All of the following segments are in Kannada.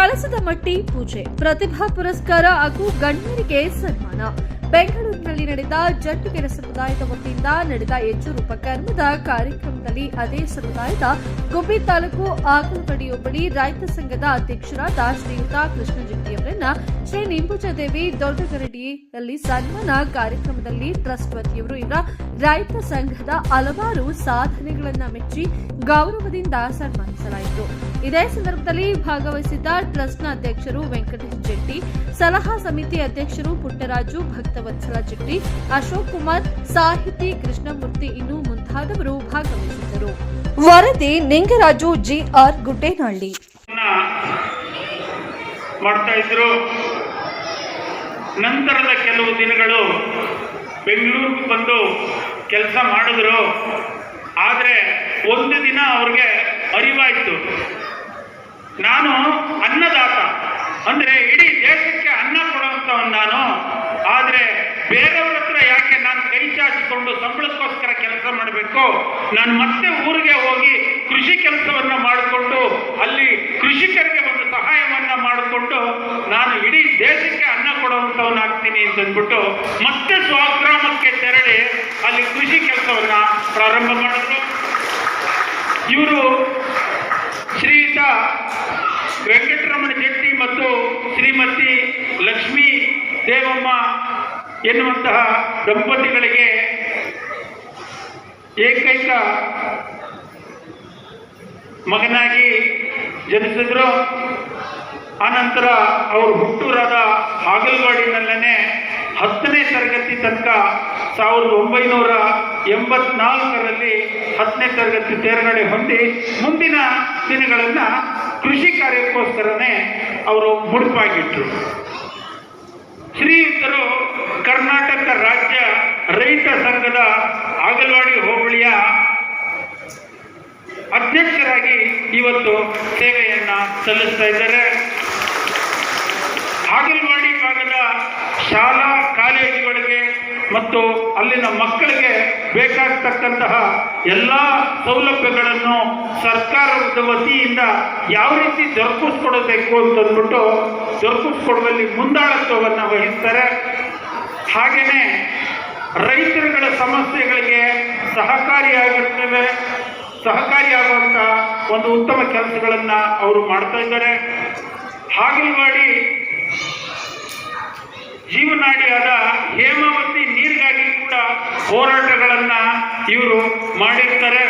ಕಳಸದ ಮಟ್ಟಿ ಪೂಜೆ, ಪ್ರತಿಭಾ ಪುರಸ್ಕಾರ ಹಾಗೂ ಗಣ್ಯರಿಗೆ ಸನ್ಮಾನ. ಬೆಂಗಳೂರಿನಲ್ಲಿ ನಡೆದ ಜಟ್ಟುಗೆರೆ ಸಮುದಾಯದ ವತಿಯಿಂದ ನಡೆದ ಹೆಚ್ಚು ಉಪಕರ್ಮದ ಕಾರ್ಯಕ್ರಮದಲ್ಲಿ ಅದೇ ಸಮುದಾಯದ ಗುಬ್ಬಿ ತಾಲೂಕು ಆಗಲಗಡಿ ಬಳಿ ರೈತ ಸಂಘದ ಅಧ್ಯಕ್ಷರಾದ ಶ್ರೀಯುತ ಕೃಷ್ಣ ಜಿಟ್ಟಿಯವರನ್ನ ಶ್ರೀ ನಿಂಬುಜಾದೇವಿ ದೊಡ್ಡಗರಡಿಯಲ್ಲಿ ಸನ್ಮಾನ ಕಾರ್ಯಕ್ರಮದಲ್ಲಿ ಟ್ರಸ್ಟ್ ವತಿಯವರು ಇವರ ರೈತ ಸಂಘದ ಹಲವಾರು ಸಾಧನೆಗಳನ್ನ ಮೆಚ್ಚಿ ಗೌರವದಿಂದ ಸನ್ಮಾನಿಸಲಾಯಿತು. ಇದೇ ಸಂದರ್ಭದಲ್ಲಿ ಭಾಗವಹಿಸಿದ್ದ ಟ್ರಸ್ಟ್ನ ಅಧ್ಯಕ್ಷರು ವೆಂಕಟೇಶ್ ಜೆಟ್ಟಿ, ಸಲಹಾ ಸಮಿತಿ ಅಧ್ಯಕ್ಷರು ಪುಟ್ಟರಾಜು, ಭಕ್ತವತ್ಸಲ ಜೆಟ್ಟಿ, ಅಶೋಕ್ ಕುಮಾರ್, ಸಾಹಿತಿ ಕೃಷ್ಣಮೂರ್ತಿ ಇನ್ನು ಮುಂತಾದವರು ಭಾಗವಹಿಸಿದ್ದರು. ವರದಿ ನಿಂಗರಾಜು ಜಿಆರ್ ಗುಡ್ಡೇನಹಳ್ಳಿ. ಮಾಡ್ತಾ ಇದ್ರು. ನಂತರದ ಕೆಲವು ದಿನಗಳು ಬೆಂಗಳೂರಿಗೆ ಬಂದು ಕೆಲಸ ಮಾಡಿದ್ರು. ಆದರೆ ಒಂದು ದಿನ ಅವ್ರಿಗೆ ಅರಿವಾಯಿತು. ನಾನು ಅನ್ನದಾತ. ಅಂದರೆ ಇಡೀ ದೇಶಕ್ಕೆ ಅನ್ನ ಕೊಡುವಂಥವನು ನಾನು. ಆದರೆ ಬೇರೆಯವ್ರ ಹತ್ರ ಯಾಕೆ ನಾನು ಕೈ ಚಾಚಿಕೊಂಡು ಸಂಬಳಕ್ಕೋಸ್ಕರ ಕೆಲಸ ಮಾಡಬೇಕು? ನಾನು ಮತ್ತೆ ಊರಿಗೆ ಹೋಗಿ ಕೃಷಿ ಕೆಲಸವನ್ನು ಮಾಡಿಕೊಂಡು ಅಲ್ಲಿ ಕೃಷಿಕರಿಗೆ ಒಂದು ಸಹಾಯವನ್ನ ಮಾಡಿಕೊಂಡು ನಾನು ಇಡೀ ದೇಶಕ್ಕೆ ಅನ್ನ ಕೊಡುವಂಥವನಾಗ್ತೀನಿ ಅಂತಂದ್ಬಿಟ್ಟು ಮತ್ತೆ ಸ್ವಗ್ರಾಮಕ್ಕೆ ತೆರಳಿ ಅಲ್ಲಿ ಕೃಷಿ ಕೆಲಸವನ್ನ ಪ್ರಾರಂಭ ಮಾಡಿದ್ರು. ಇವರು ಶ್ರೀಯುತ ವೆಂಕಟರಮಣ ಜಟ್ಟಿ ಮತ್ತು ಶ್ರೀಮತಿ ಲಕ್ಷ್ಮೀ ದೇವಮ್ಮ ಎನ್ನುವಂತಹ ದಂಪತಿಗಳಿಗೆ ಏಕೈಕ ಮಗನಾಗಿ ಜನಿಸಿದ್ರು. ಆನಂತರ ಅವರು ಹುಟ್ಟೂರಾದ ಹಾಗಲವಾಡಿನಲ್ಲೇ ಹತ್ತನೇ ತರಗತಿ ತನಕ ಸಾವಿರದ ಒಂಬೈನೂರ ಎಂಬತ್ನಾಲ್ಕರಲ್ಲಿ ಹತ್ತನೇ ತರಗತಿ ತೇರ್ಗಡೆ ಹೊಂದಿ ಮುಂದಿನ ದಿನಗಳನ್ನು ಕೃಷಿ ಕಾರ್ಯಕ್ಕೋಸ್ಕರನೇ ಅವರು ಮುಡುಪಾಗಿಟ್ರು. ಶ್ರೀಯುತರು ಕರ್ನಾಟಕ ರಾಜ್ಯ ರೈತ ಸಂಘದ ಆಗಲ್ವಾಡಿ ಹೋಬಳಿಯ ಅಧ್ಯಕ್ಷರಾಗಿ ಇವತ್ತು ಸೇವೆಯನ್ನು ಸಲ್ಲಿಸ್ತಾ ಇದ್ದಾರೆ ಆಗಲವಾಡಿ ಭಾಗದ ಶಾಲಾ ಕಾಲೇಜುಗಳಿಗೆ ಮತ್ತು ಅಲ್ಲಿನ ಮಕ್ಕಳಿಗೆ ಬೇಕಾಗ್ತಕ್ಕಂತಹ ಎಲ್ಲ ಸೌಲಭ್ಯಗಳನ್ನು ಸರ್ಕಾರದ ವತಿಯಿಂದ ಯಾವ ರೀತಿ ದೊರಕಿಸ್ಕೊಡಬೇಕು ಅಂತಂದ್ಬಿಟ್ಟು ದೊರಕಿಸ್ಕೊಡುವಲ್ಲಿ ಮುಂದಾಳತ್ವವನ್ನು ವಹಿಸ್ತಾರೆ. ಹಾಗೆಯೇ ರೈತರುಗಳ ಸಮಸ್ಯೆಗಳಿಗೆ ಸಹಕಾರಿಯಾಗಿರ್ತವೆ. ಸಹಕಾರಿಯಾಗುವಂಥ ಒಂದು ಉತ್ತಮ ಕೆಲಸಗಳನ್ನು ಅವರು ಮಾಡ್ತಾ ಇದ್ದಾರೆ. ಹಾಗಲವಾಡಿ ಜೀವನಾಡಿಯಾದ ಹೇಮಾವತಿ ನೀರಿಗಾಗಿ ಕೂಡ ಹೋರಾಟಗಳನ್ನು ಇವರು ಮಾಡಿರ್ತಾರೆ.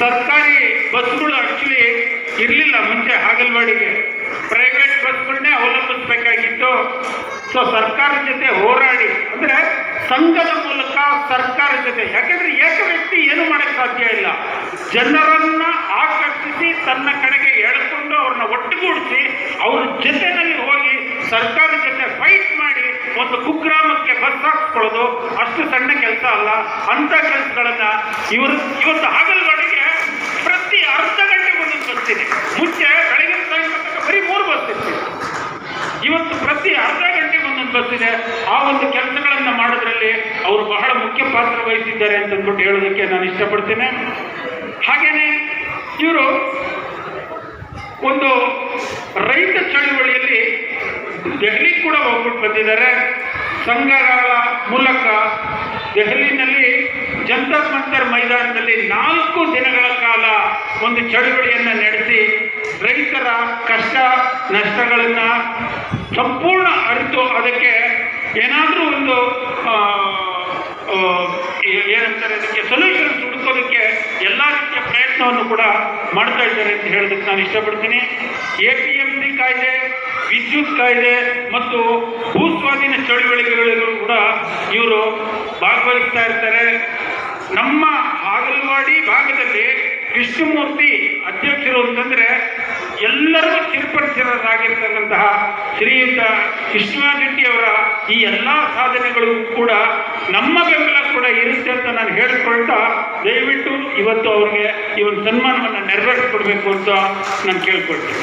ಸರ್ಕಾರಿ ಬಸ್ಗಳು ಆಕ್ಚುಲಿ ಇರಲಿಲ್ಲ ಮುಂಚೆ ಹಾಗಲ್ವಾಡಿಗೆ. ಪ್ರೈವೇಟ್ ಬಸ್ಗಳನ್ನೇ ಅವಲಂಬಿಸಬೇಕಾಗಿತ್ತು. ಸೊ ಸರ್ಕಾರದ ಜೊತೆ ಹೋರಾಡಿ, ಅಂದರೆ ಸಂಘದ ಮೂಲಕ ಸರ್ಕಾರದ ಜೊತೆ, ಯಾಕೆಂದ್ರೆ ಏಕ ವ್ಯಕ್ತಿ ಏನು ಮಾಡಕ್ಕೆ ಸಾಧ್ಯ ಇಲ್ಲ. ಜನರನ್ನು ಆಕರ್ಷಿಸಿ ತನ್ನ ಕಡೆಗೆ ಎಳ್ಕೊಂಡು ಅವ್ರನ್ನ ಒಟ್ಟುಗೂಡಿಸಿ ಅವ್ರ ಜೊತೆಯಲ್ಲಿ ಹೋಗಿ ಸರ್ಕಾರದ ಜೊತೆ ಫೈಟ್ ಮಾಡಿ ಒಂದು ಕುಗ್ರಾಮಕ್ಕೆ ಹಾಕ್ಸ್ಕೊಳ್ಳೋದು ಅಷ್ಟು ಸಣ್ಣ ಕೆಲಸ ಅಲ್ಲ. ಅಂತ ಕೆಲಸಗಳನ್ನ ಇವರು ಇವತ್ತು ಹಾಗಲ್ವಾಡಿಗೆ ಪ್ರತಿ ಅರ್ಧ ಗಂಟೆ ಒಂದೊಂದು ಬರ್ತೀನಿ. ಮುಂಚೆ ಬೆಳಗಿನ ಸಾಯಂಕಾಲ ಬರೀ ಮೂರು ಇತ್ತು ಇವತ್ತು ಪ್ರತಿ ಅರ್ಧ ಗಂಟೆ ಒಂದೊಂದು ಬರ್ತಿದೆ ಆ ಒಂದು ಕೆಲಸಗಳನ್ನ ಮಾಡೋದ್ರಲ್ಲಿ ಅವರು ಬಹಳ ಮುಖ್ಯ ಪಾತ್ರ ವಹಿಸಿದ್ದಾರೆ ಅಂತಂದ್ಬಿಟ್ಟು ಹೇಳೋದಕ್ಕೆ ನಾನು ಇಷ್ಟಪಡ್ತೇನೆ. ಹಾಗೇನೆ ಇವರು ಒಂದು ರೈತ ಚಳುವಳಿಯಲ್ಲಿ ದೆಹಲಿ ಕೂಡ ಹೋಗ್ಬಿಟ್ಟು ಬಂದಿದ್ದಾರೆ. ಸಂಘಗಳ ಮೂಲಕ ದೆಹಲಿನಲ್ಲಿ ಜಂತರ್ ಮಂತರ್ ಮೈದಾನದಲ್ಲಿ ನಾಲ್ಕು ದಿನಗಳ ಕಾಲ ಒಂದು ಚಳುವಳಿಯನ್ನು ನಡೆಸಿ ರೈತರ ಕಷ್ಟ, ನಷ್ಟಗಳನ್ನು ಸಂಪೂರ್ಣ ಅರಿತು ಅದಕ್ಕೆ ಏನಾದರೂ ಒಂದು ಏನಂತಾರೆ, ಅದಕ್ಕೆ ಸೊಲ್ಯೂಷನ್ ಹುಡುಕೋದಕ್ಕೆ ಎಲ್ಲ ರೀತಿಯ ಪ್ರಯತ್ನವನ್ನು ಕೂಡ ಮಾಡ್ತಾ ಇದ್ದಾರೆ ಅಂತ ಹೇಳೋದಕ್ಕೆ ನಾನು ಇಷ್ಟಪಡ್ತೀನಿ. ಎ ಪಿ ಎಂ ಸಿ ಕಾಯ್ದೆ ವಿದ್ಯುತ್ ಕಾಯ್ದೆ ಮತ್ತು ಭೂಸ್ವಾಧೀನ ಚಳುವಳಿಕೆಗಳಿಗೂ ಕೂಡ ಇವರು ಭಾಗವಹಿಸ್ತಾ ಇರ್ತಾರೆ. ನಮ್ಮ ಹಾಗಲವಾಡಿ ಭಾಗದಲ್ಲಿ ಕೃಷ್ಣಮೂರ್ತಿ ಅಧ್ಯಕ್ಷರು ಅಂತಂದ್ರೆ ಎಲ್ಲರಿಗೂ ಸೇರ್ಪಡಿಸಿರೋದಾಗಿರ್ತಕ್ಕಂತಹ ಶ್ರೀಯುತ ಕೃಷ್ಣಾರೆಡ್ಡಿ ಅವರ ಈ ಎಲ್ಲ ಸಾಧನೆಗಳು ಕೂಡ ನಮ್ಮ ಬೆಂಬಲ ಕೂಡ ಇರುತ್ತೆ ಅಂತ ನಾನು ಹೇಳ್ಕೊಳ್ತಾ ದಯವಿಟ್ಟು ಇವತ್ತು ಅವ್ರಿಗೆ ಈ ಒಂದು ಸನ್ಮಾನವನ್ನು ನೆರವೇರಿಸ್ಕೊಡ್ಬೇಕು ಅಂತ ನಾನು ಕೇಳ್ಕೊಳ್ತೀನಿ.